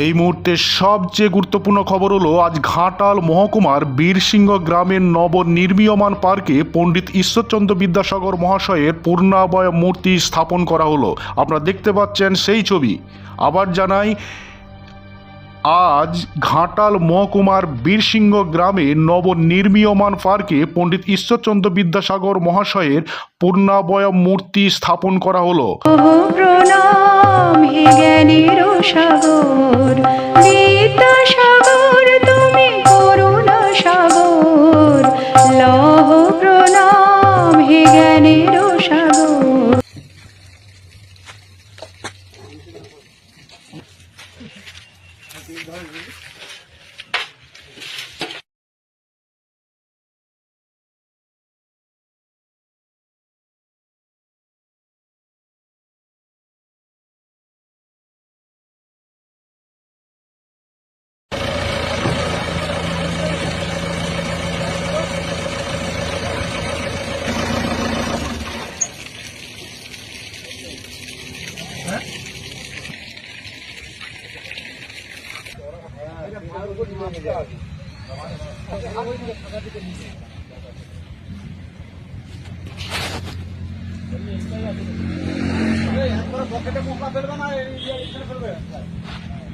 এই মুহূর্তে সবচেয়ে গুরুত্বপূর্ণ খবর হলো আজ ঘাটাল মহকুমার বীরসিংহ গ্রামের নবনির্মীয়মান পার্কে পণ্ডিত ঈশ্বরচন্দ্র বিদ্যাসাগর মহাশয়ের পূর্ণাবয় মূর্তি স্থাপন করা হলো। আপনারা দেখতে পাচ্ছেন সেই ছবি। আবার জানাই, আজ ঘাটাল মহকুমার বীরসিংহ গ্রামে নবনির্মীয়মান পার্কে পণ্ডিত ঈশ্বরচন্দ্র বিদ্যাসাগর মহাশয়ের পূর্ণাবয় মূর্তি স্থাপন করা হলো। হে জ্ঞানের সাগর বিদ্যাসাগর তুমি করুণা সাগর লহ প্রণাম হে জ্ঞানের সাগর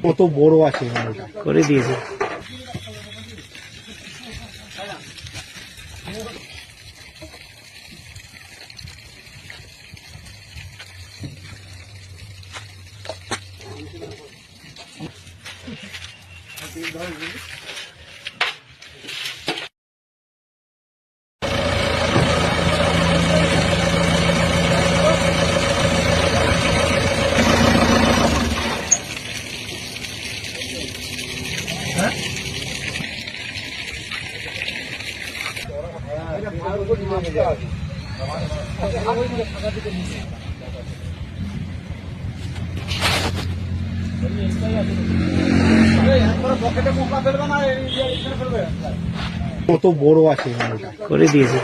কত বড় আছে করে দিয়েছে। 여기 있어야 되는 কত বড় আছে করে দিয়েছে।